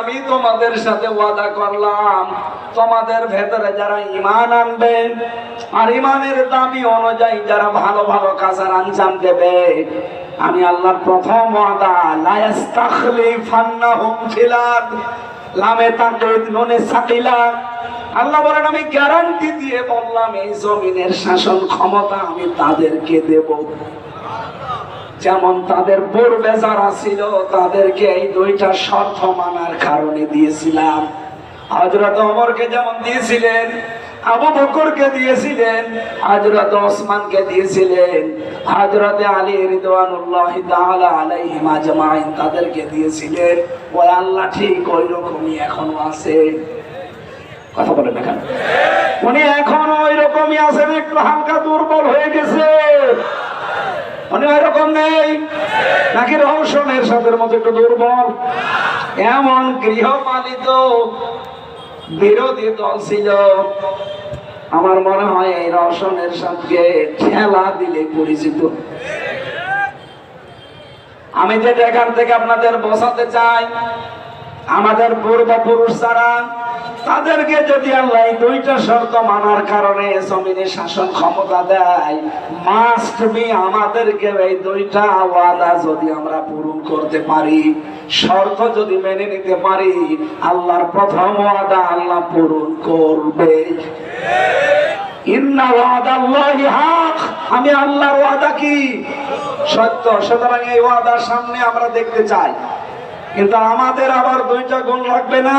আমি তোমাদের সাথে ওয়াদা করলাম, তোমাদের ভেতরে যারা আনবে, আর অনুযায়ী যারা ভালো ভালো আঞ্জাম দেবে, আমি আল্লাহর প্রথম আল্লাহ বলেন, আমি গ্যারান্টি দিয়ে বললাম, এই জমিনের শাসন ক্ষমতা আমি তাদেরকে দেব। যেমন তাদের পূর্বে যারা ছিল তাদেরকে এই দুইটা শর্ত মানার কারণে দিয়েছিলাম। হজরত ওমরকে যেমন দিয়েছিলেন, আবু বকরকে দিয়েছিলেন হজরত ওসমানকে দিয়েছিলেন আলী রিদওয়ানুল্লাহ তাআলা আলাইহিম আজমাইন তাদেরকে দিয়েছিলেন। ওই আল্লাহ ঠিক ওই রকমই এখনও আছে। কথা বলেন উনি এখনও ওই রকমই আছেন, একটু হালকা দুর্বল হয়ে গেছে। উনি ওই রকম নেই। নাকি রহস্যের সাথে মতো একটু দুর্বল? এমন গৃহপালিত বিরোধী দল ছিল। আমার মনে হয় এই রসনের সাথে ঠেলা দিলে পরিচিত। আমি যে এখান থেকে আপনাদের বসাতে চাই, আমাদের পূর্বপুরুষ যারা তাদেরকে যদি আল্লাহ দুইটা শর্ত মানার কারণে জমিনে শাসন ক্ষমতা দেয় মাস্ট বি আমাদেরকে এই দুইটা ওয়াদা যদি আমরা পূরণ করতে পারি, শর্ত যদি মেনে নিতে পারি, আল্লাহর প্রথম ওয়াদা আল্লাহ পূরণ করবে। আমি আল্লাহর ওয়াদা কি? সত্য। সুতরাং এই ওয়াদার সামনে আমরা দেখতে চাই। কিন্তু আমাদের আবার দুইটা গুণ লাগবে না?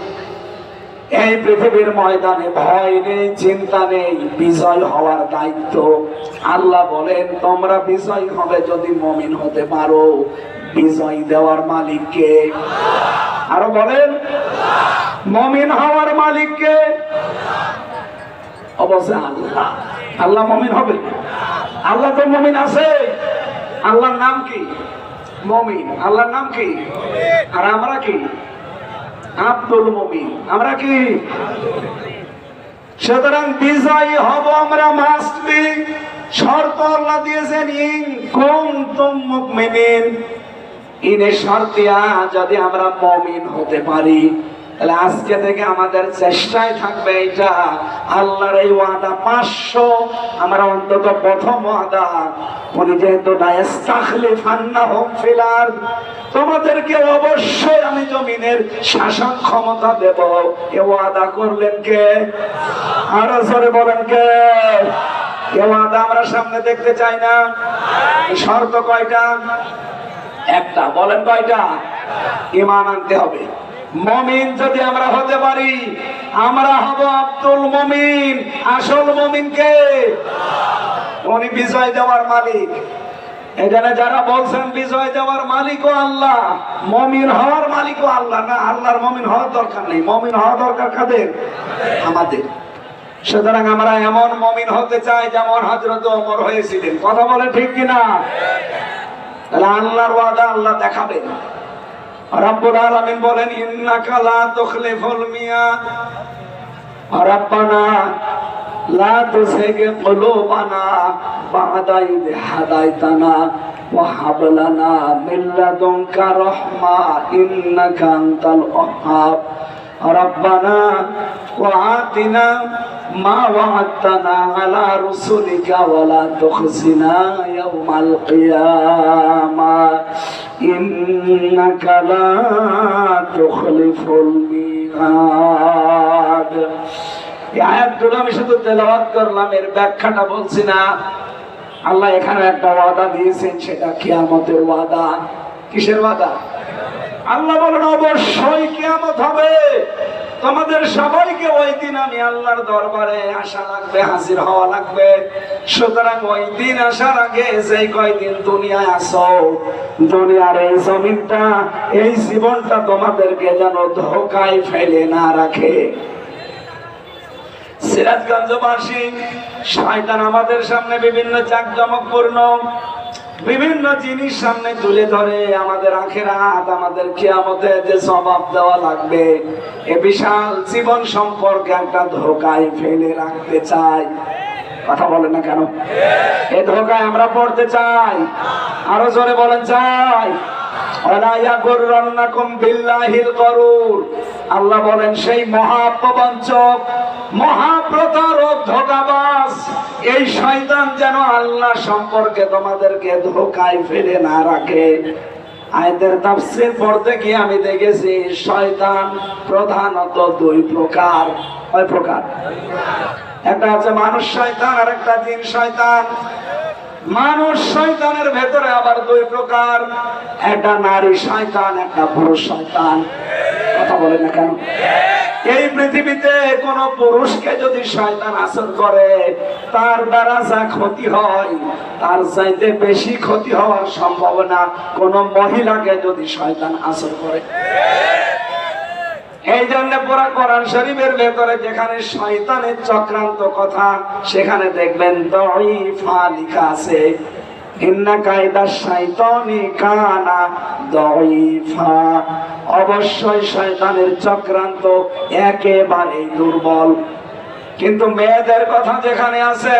এই পৃথিবীর ময়দানে ভয় নেই, চিন্তা নেই, বিজয় হওয়ার দায়িত্ব। আল্লাহ বলেন, তোমরা বিজয় হবে যদি মমিন হতে পারো। বিজয় দেওয়ার মালিককে আরও বলেন, মমিন হওয়ার মালিককে অবশ্যই আল্লাহ। আল্লাহ মমিন হবে। আল্লাহ তো মমিন আছে। আল্লাহর নাম কি? মমিন। আল্লাহর নাম কি? আর আমরা কি? আব্দুল মমিন। আমরা কি? সুতরাং বিজয়ী হব আমরা মাস্ট শর্ত আল্লাহ দিয়েছেন, ইন কুনতুম মুমিনিন। ইনে শর্তিয়া যদি আমরা মমিন হতে পারি। তাহলে আজকে থেকে আমাদের চেষ্টায় থাকবে এটা। আল্লাহর এই ওয়াদা পাঁচশো। আমরা অন্তত প্রথম ওয়াদা, উনি যেহেতু নায়াস্তাখলিফান্নাহুম ফিল আরদ, তোমাদেরকে অবশ্যই আমি জমিনের শাসন ক্ষমতা দেব। এ ওয়াদা করলেন কে? আরও জোরে বলেন কে? এ ওয়াদা আমরা সামনে দেখতে চাই না। শর্ত কয়টা? একটা, বলেন কয়টা? ইমান আনতে হবে। মমিন যদি আমরা হতে পারি, আমরা হব আব্দুল মমিন। আসল মমিনকে উনি বিজয় দেওয়ার মালিক। এখানে যারা বলছেন বিজয় দেওয়ার মালিকও আল্লাহ, মমিন হওয়ার মালিকও আল্লাহ। না, আল্লাহর মমিন হওয়ার দরকার নেই। মমিন হওয়া দরকার কাদের? আমাদের। সুতরাং আমরা এমন মমিন হতে চাই যেমন হজরত ওমর হয়েছিলেন। কথা বলে ঠিক কিনা? তাহলে আল্লাহর ওয়াদা আল্লাহ দেখাবেন। রাব্বুল আলামিন বলেন, ইন্নাকা লা তুখলিফুল মিয়াদ রাব্বানা, লা তুসিগি কুলুবানা বা'দা ইদ হাদাইতানা ওয়া হাব লানা মিন লাদুনকা রাহমা ইন্নাকা আনতাল ওয়াহ্হাব। রাব্বানা, ওয়া আতিনা ما وعدتنا على رسلك ولا تخزنا يوم القيامة إنك لا تخلف الميعاد এই আয়াতগুলো আমি শুধু তেলাওয়াত করলাম এর ব্যাখ্যাটা বলছি না আল্লাহ এখানে একটা ওয়াদা দিয়েছেন সেটা কিয়ামতের ওয়াদা কিসের ওয়াদা আল্লাহ বলেন অবশ্যই কিয়ামত হবে তোমাদের সবাইকে ওই দিন আমি আল্লাহর দরবারে আসা লাগবে, হাজির হওয়া লাগবে। সুতরাং ওই দিন আসার আগে যেই কয়দিন দুনিয়ায় আসো, দুনিয়ার এই জমিনটা, এই জীবনটা তোমাদেরকে যেন ধোকায় ফেলে না রাখে। সিরাজগঞ্জবাসী, শয়তান আমাদের সামনে বিভিন্ন জাকজমকপূর্ণ বিভিন্ন জিনিস সামনে তুলে ধরে আমাদের আখেরাত, আমাদের কিয়ামতে যে স্বভাব দেওয়া লাগবে, এ বিশাল জীবন সম্পর্কে একটা ধোকায় ফেলে রাখতে চাই। কথা বলেন না কেন? এ ধোকায় আমরা পড়তে চাই। আরও জোরে বলেন, চাই। আল্লাহ বলেন, সেই মহাপ্রবঞ্চক মহাপ্রতারক ধোকাবাজ এই শয়তান যেন আল্লাহ সম্পর্কে তোমাদেরকে ধোকায় ফেলে না রাখে। আয়দের তাফসীর পড়তে গিয়ে আমি দেখেছি, শয়তান প্রধানত দুই প্রকার। কয় প্রকার? একটা হচ্ছে মানুষ শয়তান আর একটা জিন শয়তান। মানুষ শয়তানের ভেতরে আবার দুই প্রকার। একটা নারী শয়তান, একটা পুরুষ শয়তান। কথা বলে না কেন? এই পৃথিবীতে কোন পুরুষকে যদি শয়তান আসর করে, তার দ্বারা যা ক্ষতি হয়, তার চাইতে বেশি ক্ষতি হওয়ার সম্ভাবনা কোন মহিলাকে যদি শয়তান আসর করে। এই জন্য পুরা কোরআন শরীফের ভেতরে যেখানে শয়তানের চক্রান্ত কথা, সেখানে দেখবেন দইফা লেখা আছে। কায়দা দইফা অবশ্যই চক্রান্ত একেবারে দুর্বল। কিন্তু মেয়েদের কথা যেখানে আছে,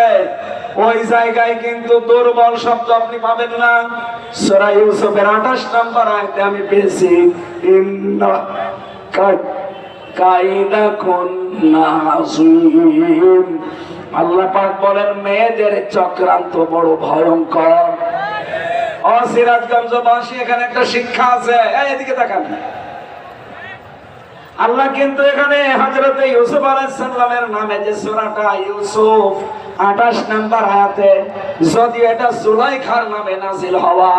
ওই জায়গায় কিন্তু দুর্বল শব্দ আপনি পাবেন না। সূরা ইউসুফের 28 নম্বর আয়াতে আমি পেয়েছি কাইদা বলেন, মেয়েদের চক্রান্ত বড় ভয়ঙ্কর। ও সিরাজগঞ্জবাসী এখানে একটা শিক্ষা আছে। এদিকে তাকান। আল্লাহ কিন্তু এখানে হযরতে ইউসুফ আলাইহিস সালামের নামে যে সূরাটা ইউসুফ 28 নাম্বার আয়াতে যদিও এটা জুলাইখার নামে নাজিল হওয়া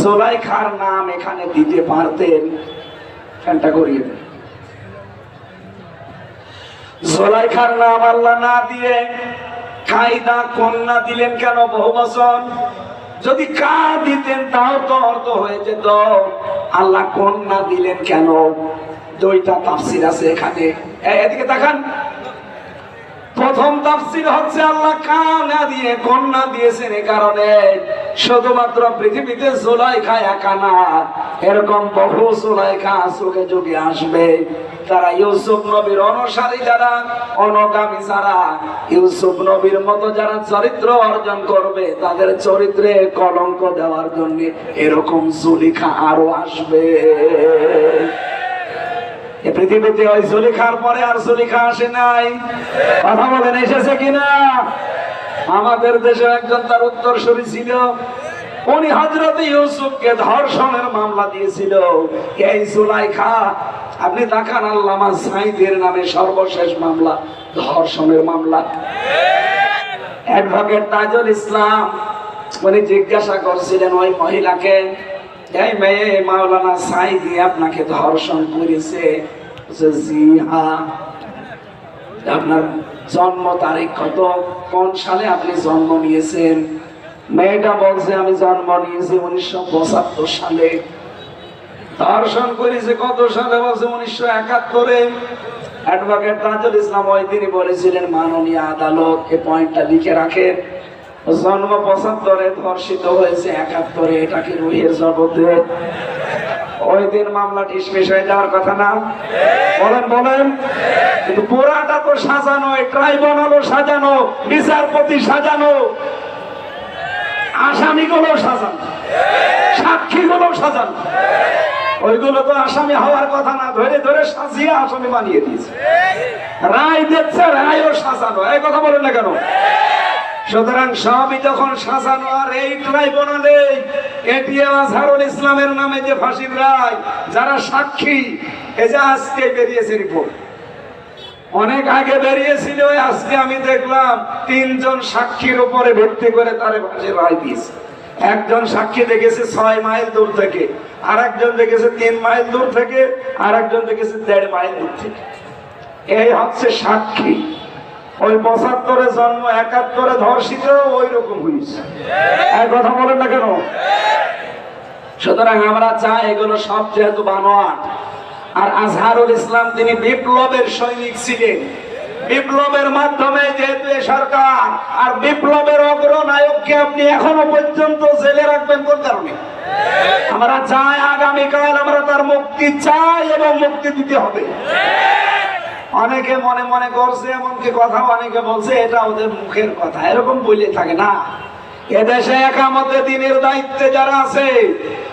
জুলাইখার নাম এখানে দিতে পারতেন। ফ্যানটা করিয়ে দেন। জুলাইখার নাম আল্লাহ না দিয়ে কন্যা দিলেন কেন বহু যদি কা দিতেন তাও তো অর্থ হয়ে যেত। আল্লাহ কন্যা দিলেন কেন? দুইটা তাফসির আছে এখানে। এদিকে দেখান প্রথম তাফসির হচ্ছে আল্লাহ কানা দিয়ে কন্যা দিয়েছেন এ কারণে। শুধুমাত্র পৃথিবীতে জুলাইখা একা না, এরকম বহু জুলাইখা যুগে যুগে আসবে। তারা ইউসুফ নবীর অনুসারী যারা, অনুগামী যারা, ইউসুফ নবীর মতো যারা চরিত্র অর্জন করবে, তাদের চরিত্রে কলঙ্ক দেওয়ার জন্য এরকম জুলিখা আরও আসবে। এ পৃথিবীতে ওই জুলিখার পরে আর জুলিখা আসে নাই। কথা বলেন, এসেছে কিনা? আমাদের দেশে একজন তার উত্তরসূরি ছিল, উনি হজরত ইউসুফকে ধর্ষণের মামলা দিয়েছিল। এই জুলাইখা, আপনি দেখান আল্লামা সাইদের নামে সর্বশেষ মামলা, ধর্ষণের মামলা। অ্যাডভোকেট তাজুল ইসলাম, উনি জিজ্ঞাসা করছিলেন, ওই মহিলাকে, এই মেয়ে মাওলানা সাইদি আপনাকে ধর্ষণ করেছে? জি হ্যাঁ। আপনার জন্ম তারিখ কত? কোন সালে আপনি জন্ম নিয়েছেন? মেয়েটা বলছে, আমি জন্ম নিয়েছি উনিশশো পঁচাত্তর সালে। ধর্ষণ করেছে কত সালে বলছে, উনিশশো একাত্তরে। অ্যাডভোকেট তাজুল ইসলাম ওই তিনি বলেছিলেন, মাননীয় আদালত এই পয়েন্টটা লিখে রাখেন। জন্ম পঁচাত্তরে ধর্ষিত হয়েছে একাত্তরে এটাকে রুহের জগতে? ওই দিন মামলা ডিসমিস হয়ে যাওয়ার কথা না? বলেন বলেন। কিন্তু পুরাটা তো সাজানো ট্রাইব্যুনালও সাজানো, বিচারপতি সাজানো। আসামিগুলো সাজানো। সাজানো। ওইগুলো তো আসামি হওয়ার কথা না, ধরে ধরে সাজিয়ে আসামি বানিয়ে দিয়েছে। রায় দিচ্ছে, রায়ও সাজানো। এই কথা বলেন না কেন? সুতরাং সবই যখন সাজানো, আর এই ট্রাইব্যুনালে এটিএম আজহারুল ইসলামের নামে যে ফাঁসির রায়, যারা সাক্ষী, এই যে আজকে বেরিয়েছে রিপোর্ট। অনেক আগে বেরিয়েছিল আজকে আমি দেখলাম তিনজন সাক্ষীর উপরে ভিত্তি করে তারে ফাঁসির রায় দিয়েছে। একজন সাক্ষী দেখেছে ছয় মাইল দূর থেকে আর একজন দেখেছে তিন মাইল দূর থেকে আর একজন দেখেছে দেড় মাইল দূর থেকে। এই হচ্ছে সাক্ষী। ওই পঁচাত্তরে জন্ম, একাত্তরে ধর্ষিত ওই রকম হয়েছে এক কথা বলেন না কেন? সুতরাং আমরা চাই এগুলো সব যেহেতু বানোয়াট। আর আজহারুল ইসলাম তিনি বিপ্লবের সৈনিক ছিলেন। বিপ্লবের মাধ্যমে যেহেতু সরকার, আর বিপ্লবের অগ্রনায়ককে আপনি এখনও পর্যন্ত জেলে রাখবেন কোন কারণে? আমরা চাই আগামীকাল আমরা তার মুক্তি চাই এবং মুক্তি দিতে হবে। অনেকে মনে মনে করছে, এমনকি কথা অনেকে বলছে, এটা ওদের মুখের কথা। এরকম বলে থাকে না। এদেশে একামতে দিনের দায়িত্বে যারা আছে,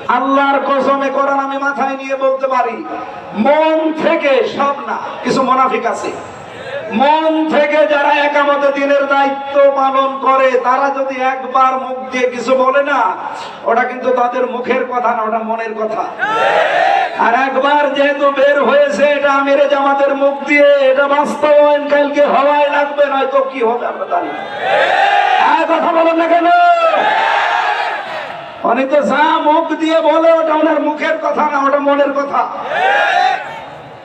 আল্লাহর কসমে করার আমি মাথায় নিয়ে বলতে পারি, মন থেকে সব না, কিছু মোনাফিক আছে। মন থেকে যারা একামত দিনের দায়িত্ব পালন করে, তারা যদি একবার মুখ দিয়ে কিছু বলে না, ওটা কিন্তু তাদের মুখের কথা না, ওটা মনের কথা। আর একবার যেহেতু বের হয়েছে, এটা আমিরে জামাতের মুখ দিয়ে, এটা বাস্তবায়ন কালকে হওয়াই লাগবে, নয়তো কি হবে আমরা জানি কথা বলেন না কেন? অনেকে যা মুখ দিয়ে বলে, ওটা ওনার মুখের কথা না, ওটা মনের কথা।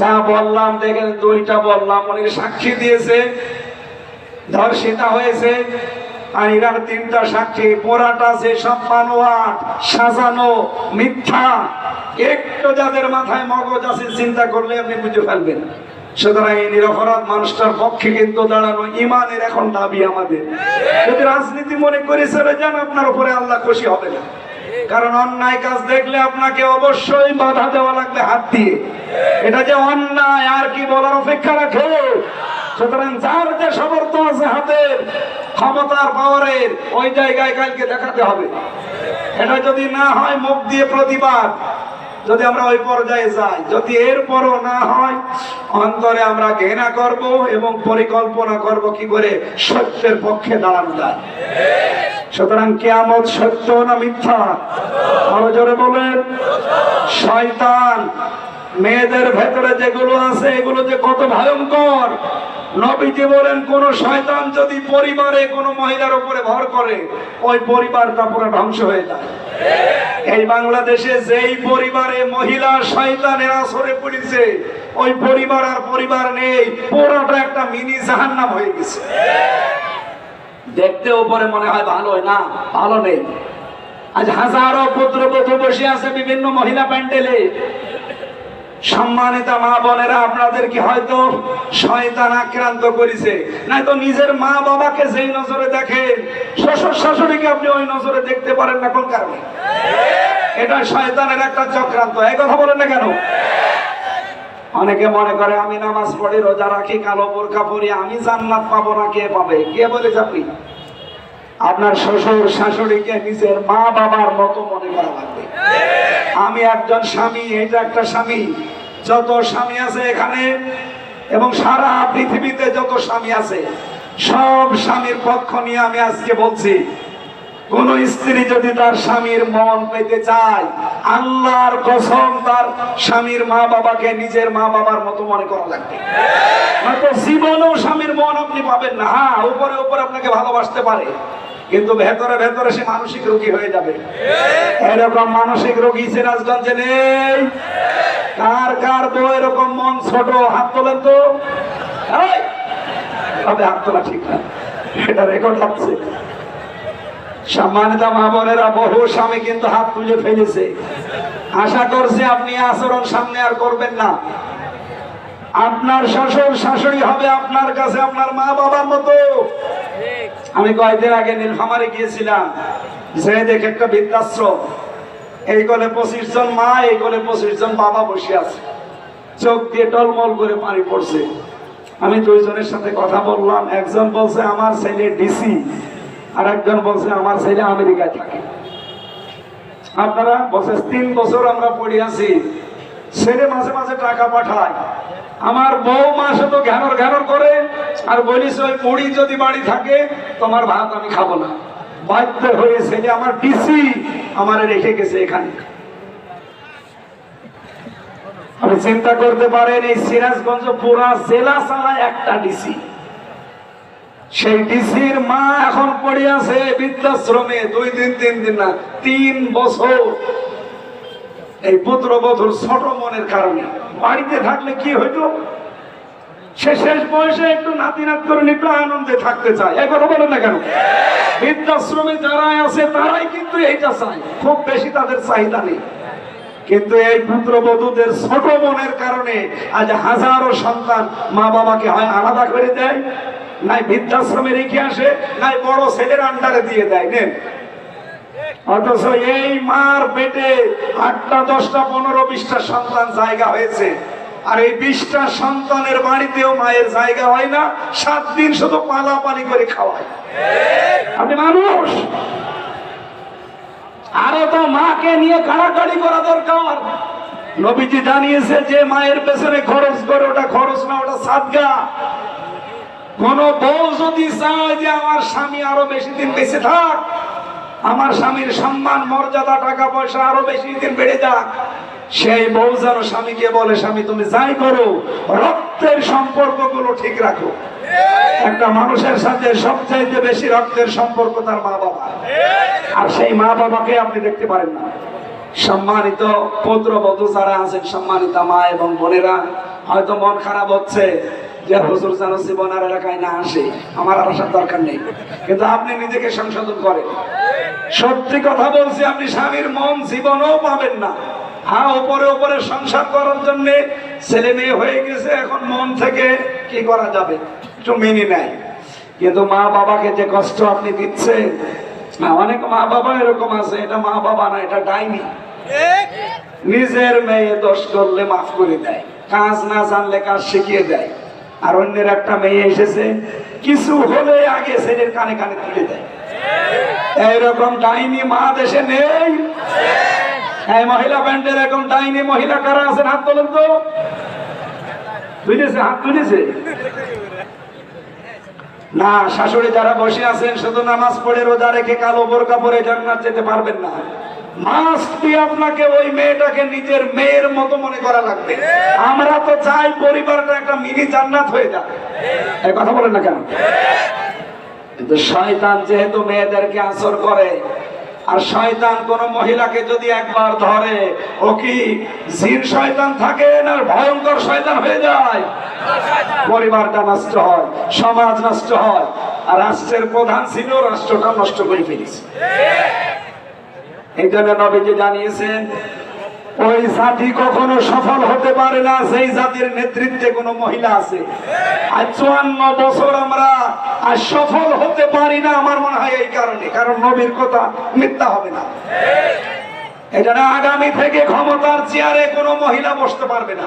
যা বললাম, দেখেন দুইটা বললাম উনি সাক্ষী দিয়েছে, ধর্ষিতা হয়েছে, আর তিনটা সাক্ষী পোড়াটা সাজানো, মিথ্যা। একটু যাদের মাথায় মগজ আছে, চিন্তা করলে আপনি বুঝে ফেলবেন। সুতরাং এই নিরপরাধ মানুষটার পক্ষে কিন্তু দাঁড়ানো ইমানের এখন দাবি আমাদের। যদি রাজনীতি মনে করে চলে যান আপনার উপরে আল্লাহ খুশি হবে না। কারণ অন্যায় কাজ দেখলে আপনাকে অবশ্যই বাধা দেওয়া লাগবে হাত দিয়ে। এটা যে অন্যায়, আর কি বলার অপেক্ষা রাখে? সুতরাং যার যে সমর্থ আছে হাতের, ক্ষমতার পাওয়ারের, ওই জায়গায় কালকে দেখাতে হবে। এটা যদি না হয়, মুখ দিয়ে প্রতিবাদ। যদি আমরা ওই পর্যায়ে যাই, যদি এরপরও না হয়, অন্তরে আমরা ঘৃণা করব এবং পরিকল্পনা করব কি করে? সত্যের পক্ষে দাঁড়ানো যায়। সুতরাং কেয়ামত সত্য না মিথ্যা? আরও জোরে বলেন। শয়তান, মেয়েদের ভেতরে যেগুলো আছে, এগুলো যে কত ভয়ঙ্কর! নবীজি বলেন, কোন শয়তান যদি পরিবারে কোনো মহিলার উপরে ভর করে, ওই পরিবারটা পুরো ধ্বংস হয়ে যায়। এই বাংলাদেশে যেই পরিবারে মহিলা শয়তানের আসরে পড়েছে, ওই পরিবার আর পরিবার নেই, পুরোটা একটা মিনি জাহান্নাম হয়ে গেছে। দেখতে উপরে মনে হয় ভালো, না, ভালো নেই। আজ হাজারো পুত্রবধূ বসে আছে বিভিন্ন মহিলা প্যান্ডেলে। সম্মানিত মা বোনেরা, আপনাদের কি হয়তো শয়তান আক্রান্ত করেছে? নাই তো নিজের মা বাবাকে যেই নজরে দেখেন, শ্বশুর শাশুড়িকে আপনি ওই নজরে দেখতে পারেন না কোন কারণে? এটা শয়তানের একটা চক্রান্ত। এই কথা বলেন না কেন? অনেকে মনে করে, আমি নামাজ পড়ি, রোজা রাখি, কালো বোরকা পরি, আমি জান্নাত পাবো না, কে পাবে? কে বলে আপনি? আপনার শ্বশুর শাশুড়িকে নিজের মা বাবার মতো মনে করা লাগবে। আমি একজন স্বামী এটা একটা স্বামী, যত স্বামী আছে এখানে এবং সারা পৃথিবীতে যত স্বামী আছে, সব স্বামীর পক্ষ নিয়ে আমি আজকে বলছি, কোন স্ত্রী যদি তার স্বামীর মন পেতে চায়, আল্লাহর কসম তার স্বামীর মা বাবাকে নিজের মা বাবার মতো মনে করা লাগবে। নয়তো জীবনেও স্বামীর মন আপনি পাবেন না। হ্যাঁ উপরে উপরে আপনাকে ভালোবাসতে পারে। কিন্তু ভেতরে ভেতরে সে মানসিক রোগী হয়ে যাবে। এরকম মানসিক রোগী সিরাজগঞ্জে নেই। কার কার বউ এরকম মন ছোট, হাত তোলেন তো। হাত তোলা ঠিক না। এটা রেকর্ড সম্মানিত মা বোনেরা, বহু স্বামী কিন্তু হাত তুলে ফেলেছে। আশা করছি আপনি আচরণ সামনে আর করবেন না। আপনার শ্বশুর, শাশুড়ি হবে আপনার কাছে, আপনার মা বাবার মতো। আমি কয়েকদিন আগে নীলফামারে গিয়েছিলাম যে দেখে একটা বৃদ্ধাশ্রম। এই কোলে পঁচিশ জন মা, এই কোলে পঁচিশ জন বাবা বসে আছে। চোখ দিয়ে টলমল করে পানি পড়ছে। আমি দুইজনের সাথে কথা বললাম, একজন বলছে, আমার ছেলে ডিসি আর একজন বলছে, আমার ছেলে আমেরিকায় থাকে। আপনারা বলছে, তিন বছর আমরা পড়ে আছি। ছেলে মাঝে মাঝে টাকা পাঠায়। আমার বউ মা শুধু ঘ্যানর ঘ্যানর করে, আর বলিস ওই মুড়ি যদি বাড়ি থাকে, তোমার ভাত আমি খাব না। বাধ্য হয়ে ছেলে আমার ডিসি আমার রেখে গেছে এখানে। আপনি চিন্তা করতে পারেন, এই সিরাজগঞ্জ পুরা জেলা ছাড়া একটা ডিসি। সেই ডিসির মা এখন পড়ে আছে বৃদ্ধাশ্রমে, দুই দিন, তিন দিন না, তিন বছর। এই পুত্রবধূর ছোট মনের কারণে। বাড়িতে থাকলে কি হইতো? সে শেষ বয়সে একটু নাতি আনন্দে থাকতে চায়। বলেন না কেন? বৃদ্ধাশ্রমে যারা আছে, তারাই কিন্তু এইটা চায়। খুব বেশি তাদের চাহিদা নেই। কিন্তু এই পুত্রবধূদের ছোট মনের কারণে আজ হাজারো সন্তান মা বাবাকে হয় আলাদা করে দেয়, নাই বৃদ্ধাশ্রমে রেখে আসে নাই বড় ছেলের আন্ডারে দিয়ে দেয়। নেন অথচ এই মার পেটে আটটা, দশটা, পনেরো, বিশটা সন্তান জায়গা হয়েছে। আর এই বিশটা সন্তানের বাড়িতেও মায়ের জায়গা হয় না, সাত দিন শুধু পালা পানি করে খাওয়ায়। মানুষ! আরও তো মাকে নিয়ে কাড়াকাড়ি করা দরকার। নবীজি জানিয়েছে যে মায়ের পেছনে খরচ করে, ওটা খরচ না, ওটা সাদগা। কোন বউ যদি চায় যে আমার স্বামী আরও বেশি দিন বেঁচে থাক আমার স্বামীর সম্মান, মর্যাদা, টাকা পয়সা আরও বেশি দিন বেড়ে যাক। সেই বউ যেন স্বামীকে বলে, স্বামী, তুমি যাই করো, রক্তের সম্পর্কগুলো ঠিক রাখো। একটা মানুষের সাথে সবচাইতে বেশি রক্তের সম্পর্ক তার মা বাবা। আর সেই মা বাবাকে আপনি দেখতে পারেন না। সম্মানিত পুত্রবধূ যারা আছেন, সম্মানিত মা এবং বোনেরা, হয়তো মন খারাপ হচ্ছে যে হুজুর যেন জীবনের এলাকায় না আসে। আমার আসার দরকার নেই। কিন্তু আপনি নিজেকে সংশোধন করেন। সত্যি কথা বলছি আপনি স্বামীর মন জীবনেও পাবেন না। হ্যাঁ উপরে উপরে সংসার করার জন্য ছেলে মেয়ে হয়ে গেছে এখন মন থেকে কি করা যাবে? একটু মেনে নেয়। কিন্তু মা বাবাকে যে কষ্ট আপনি দিচ্ছেন হ্যাঁ, অনেক মা বাবা এরকম আছে এটা মা বাবা না এটা ডাইনি। নিজের মেয়ে দোষ করলে মাফ করে দেয় কাজ না জানলে কাজ শিখিয়ে দেয়। আর অন্যের একটা মেয়ে এসেছে কিছু হলে আগে ছেলের কানে কানে তুলে দেয়। এইরকম ডাইনি মা দেশে নেই। এই মহিলা ব্যান্ডের এরকম ডাইনি মহিলা কারা আছেন? হাত তোলেন তো। তুলেছে হাত তুলেছে না, শাশুড়ি যারা বসে আছেন, শুধু নামাজ পড়ে রোজা রেখে কালো বোরকা পরে জান্নাত যেতে পারবেন না। আপনাকে ওই মেয়েটাকে নিজের মেয়ের মতো মনে করা লাগবে। আমরা তো চাই পরিবারটা একটা মিনি জান্নাত হয়ে যাক। কথা বলেন না কেন? কিন্তু শয়তান যেহেতু মেয়েদেরকে আসর করে, আর শয়তান কোন মহিলাকে যদি একবার ধরে, ও কি জিন শয়তান থাকে না ভয়ঙ্কর শয়তান হয়ে যায়? পরিবারটা নষ্ট হয়, সমাজ নষ্ট হয়, আর রাষ্ট্রের প্রধান ছিল রাষ্ট্রটা নষ্ট করে ফেলেছে। এই জন্য নবীজি জানিয়েছেন ওই জাতি কখনো সফল হতে পারে না, সেই জাতির নেতৃত্বে কোনো মহিলা আছে। আর চুয়ান্ন বছর আমরা আর সফল হতে পারি না, আমার মনে হয় এই কারণে, কারণ নবীর কথা মিথ্যা হবে না। এটা আগামী থেকে ক্ষমতার চেয়ারে কোনো মহিলা বসতে পারবে না।